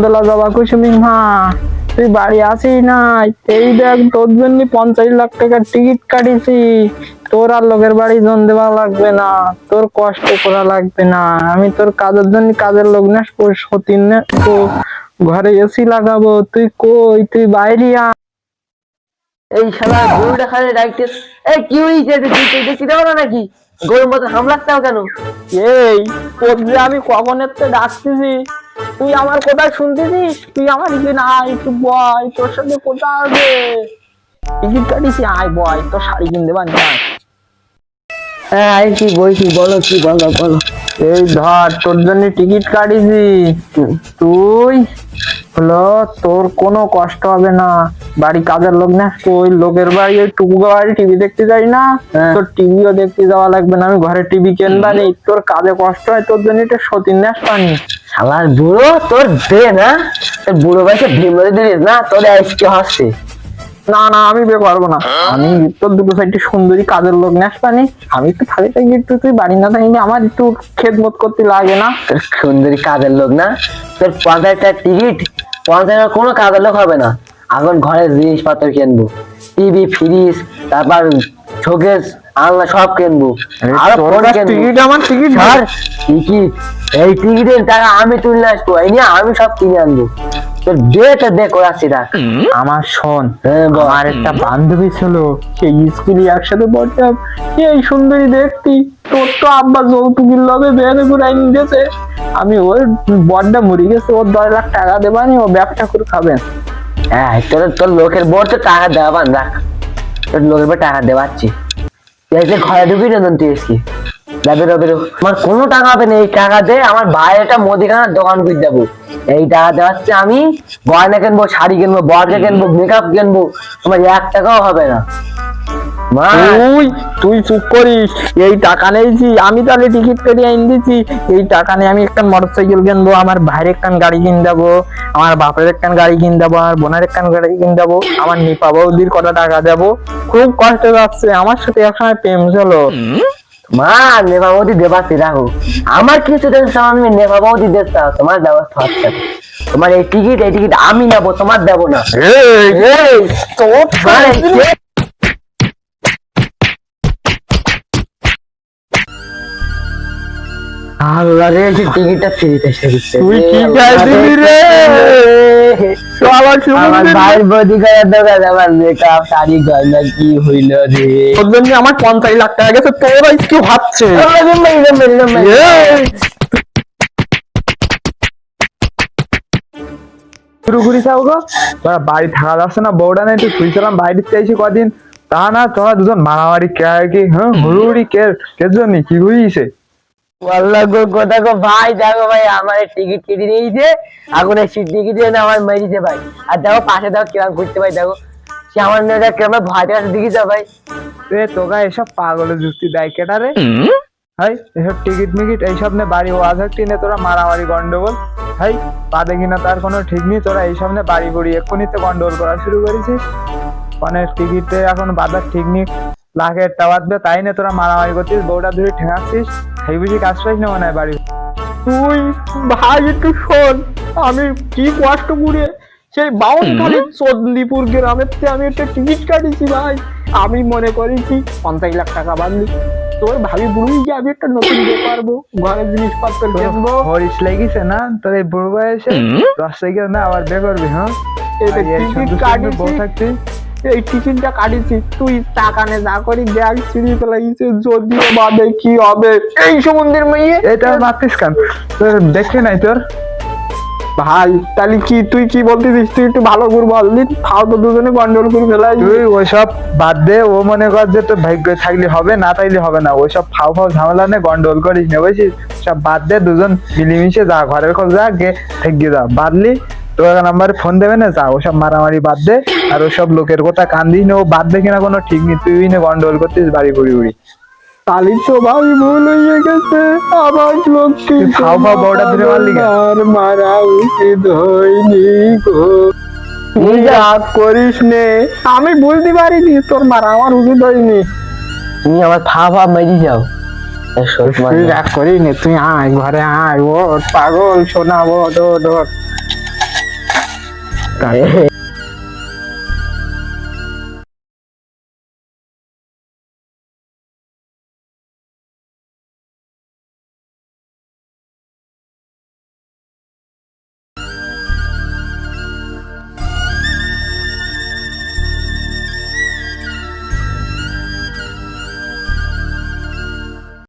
বেলা যাবা কুসুমি মা তুই বাড়ি আসিস নাই এই দেখ তোর জন্য পঞ্চাশ লাখ টাকার টিকিট কাটিছি। তোর আর লোকের বাড়ি জন দেওয়া লাগবে না। তোর কষ্ট করা লাগবে না। আমি তোর কাজের জন্য কাজের লোক না সতীন না তো ঘরে এসি লাগাবো। তুই কই? তুই বাইরে আ এই শালা গরুটা খালি ডাকতে এই কি হয়েছে তুই তুই দেখতে দেবো না নাকি? গরুর মতো হামলাচ্ছাও কেন? এই তোর আমি কখন এতে ডাকতেছি? তুই আমার কথা শুনতেছিস তুই আমার কি না, একটু বয়, তোর সাথে কোথা আছে টিকিট কাটিছি আয় বয়, তোর শাড়ি কিনতে পারি হ্যাঁ কি বইছি বলো কি বলো বলো। এই ধর, তোর জন্য টিকিট কাটিছি তুই হলো তোর কোনো কষ্ট হবে না। বাড়ি কাজের লোক না ওই লোকের বাড়ি ওই টুকু বাড়ি টিভি দেখতে যাই না। হ্যাঁ। তোর টিভিও দেখতে যাওয়া লাগবে না আমি ঘরে টিভি কিনবানি তোর কাজে কষ্ট হয় তোর জন্য এটা সতীন ন্যাস পানি। শালার বুড়ো তোর দে না। তোর বুড়ো বয়সে ভীমরে দিলিস না তোর আজকে হচ্ছে। না না আমি বে পারব না। আমি তোর দুটো সাইডে সুন্দরী কাজের লোক ন্যাস পানি। আমি একটু থাকি থাকি একটু তুই বাড়ি না থাকি আমার একটু খেদমত করতে লাগে না। তোর সুন্দরী কাজের লোক না। তোর পঞ্চাশ টাকার টিকিট পঞ্চাশ টাকার কোনো কাজের লোক হবে না। এখন ঘরে জিনিসপত্র কিনবো টিভি ফ্রিজ তারপর শোকেস আলনা সব কিনবো। আরও ফোন টিকিট আমার টিকিট টিকিট এই টিকিটের টাকা আমি তুলে আসব এই নিয়ে আমি সব কিনে আনব। তোর দে তো দে করাচ্ছি রাখ আমার শোন আমার একটা বান্ধবী ছিল সেই স্কুলে একসাথে পড়তাম। এই সুন্দরী দেখতি তোর তো আব্বা যৌতুকের লবে বেড়ে ঘুরাই নিতেছে। আমি ওর বড্ডা মরে গেছে ওর দশ লাখ টাকা দেবানি ও ব্যবসা করে খাবেন হ্যাঁ তোর তোর লোকের বর তো টাকা দেওয়ান রাখ। তোর লোকের বর টাকা দেওয়াচ্ছি। ঘরে ঢুকি না তুই আজকে আমার কোনো টাকা হবে না এই টাকা দে আমার ভাই একটা মুদিখানার দোকান করে দেবো। এই টাকা দেওয়াচ্ছে আমি গয়না কিনবো শাড়ি কিনবো বরকে কিনবো মেকআপ কিনবো আমার এক টাকাও হবে না। তুই তুই চুপ করিস এই টাকা নেইছি আমি তাহলে টিকিট কেটে আইন দিছি। এই টাকা নিয়ে আমি একটা মোটর সাইকেল কিনবো আমার ভাইয়ের একখান গাড়ি কিন দেবো আমার বাপের একখান গাড়ি কিন দেবো আমার বোনের একখান গাড়ি কিন দেবো আমার নিপা বৌদির কত টাকা দেবো। খুব কষ্ট যাচ্ছে আমার সাথে একসময় প্রেম ছিল মা নেভাবতী দেবাসী রাখো আমার কিছু দেখতাম আমি নেভাবতী দেখতাম তোমার ব্যবস্থা হচ্ছে তোমার এই টিকিট এই টিকিট আমি নেব তোমার দেবো না। আল্লাহ রে এই টিকিটটা ফ্রিতে এসে দিচ্ছে তুই কি চাই দিবি রে? আমার পঞ্চাশ লাখ টাকা গেছে তোর কি ভাবছে এরম এরম এরম এরম। এই, শুরু করি গো বাড়ি থাকা যাচ্ছে না বউটা নেই একটু শুয়েছিলাম বাইরে চাইছি কদিন তা না তোরা দুজন মারামারি কে কি হ্যাঁ হুড়ুহুড়ি কে কে জন্য কি হইছে আল্লাহ গো গো দেখো ভাই দেখো ভাই আমার টিকিট কেটে নিয়েছে। এখন এই টিকিট না আমার মেরিছে ভাই। আর দেখো পাশে দেখো কিরম ঘুরতে ভাই দেখো। সে আমার মেয়ে দেখ কেমন ভয় কাছে দিকে যা ভাই। এ এসব পাগলের যুক্তি দেয় কেটারে হাই এসব টিকিট মিকিট এইসব নে বাড়ি ওয়াজ নে তোরা মারামারি গন্ডগোল। হাই বাদে কিনা তার কোনো ঠিক নেই তোরা এইসব নে বাড়ি বুড়ি এক্ষুনি তো গন্ডগোল করা শুরু করেছিস। অনেক টিকিটে এখন বাজার ঠিক নেই। লাখের টাওয়ার তাই না তোরা মারামারি করছিস বউটা ধরে ঠেঙাচ্ছিস। সেই বুঝি কাজ পাইস না মনে হয় বাড়ি তুই ভাই একটু শোন। আমি কি কষ্ট করে সেই বাউনখালী চন্দিপুর গ্রামের আমি একটা টিকিট কাটিছি ভাই। আমি মনে করেছি পঞ্চাশ লাখ টাকা বান্ধি তোর ভাবি বুড়ি যে আমি একটা নতুন বিয়ে পারব ঘরের জিনিসপত্র কিনবো। হরিশ লেগেছে না? তোর এই বুড়ো বয়সে? দশ না আবার বিয়ে করবি হ্যাঁ? টিকিট কাটিছি এই টিকিটটা কাটিছি তুই টাকা নে যা করি ব্যাগ ছিঁড়ে ফেলাইছে যদিও বাদে কি হবে। এই সমুদ্রের মেয়ে। এটা মাতিস কেন? তোর দেখে নাই তোর? ভাই তাহলে কি তুই কি বলতেছিস? তুই একটু ভালো করে বল দিন। খাও তো দুজনে গন্ডল করে ফেলাই তুই ওইসব বাদ দে ও মনে কর যে তোর ভাগ্য থাকলে হবে না তাইলে হবে না। ওইসব ফাও ফাও ঝামেলা নে গন্ডল করিস না বুঝছিস? সব বাদ দে দুজন মিলেমিশে যা ঘরের খোঁজ যা গে থেকে যা। বাদলি তোর নাম্বারে ফোন দেবে না? যা ওসব মারামারি বাদ দে আর ওসব লোকের কথা কান্দিস না ও বাদ দে কিনা কোনো ঠিক নেই তুই না গন্ডল করতিস বাড়ি ঘুরি ঘুরি। কালির স্বভাবই ভুল হয়ে গেছে আমার খাও খাও বউটা ধরে মারলি আর মারা উচিত হয়নি গো। তুই রাগ করিস নে আমি বুঝতে পারিনি তোর মারা আমার উচিত হয়নি। তুমি আমার ফা ফা মেরি যাও। তুই রাগ করিস নে তুই আয় ঘরে আয় ওঠ পাগল শোনা ওঠ ওঠ ওঠ। 感谢